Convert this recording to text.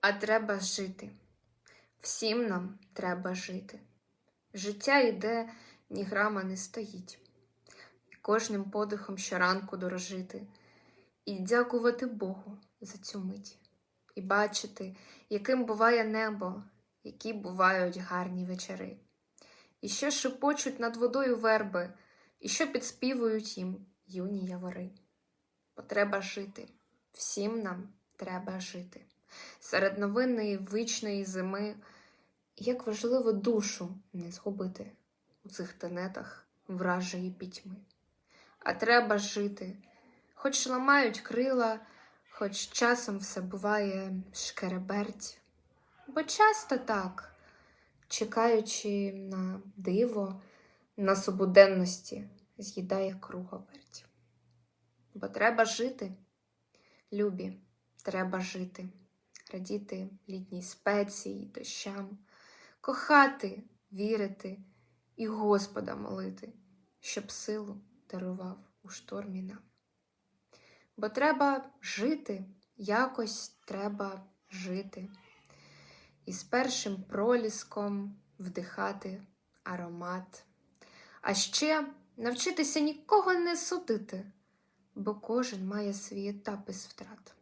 А треба жити. Всім нам треба жити. Життя йде, ні грама не стоїть. І кожним подихом щоранку дорожити. І дякувати Богу за цю мить. І бачити, яким буває небо, які бувають гарні вечори. І що шепочуть над водою верби, і що підспівують їм юні явори. Бо треба жити, всім нам треба жити. Серед новинної вічної зими, як важливо душу не згубити у цих тенетах вражої пітьми. А треба жити, хоч ламають крила, хоч часом все буває шкереберть. Бо часто так, чекаючи на диво, на собуденності з'їдає круговерть. Бо треба жити, любі, треба жити, радіти літній спеції, дощам, кохати, вірити і Господа молити, щоб силу дарував у штормі нам. Бо треба жити, якось треба жити, і з першим проліском вдихати аромат, а ще навчитися нікого не судити, бо кожен має свій етап із втрат.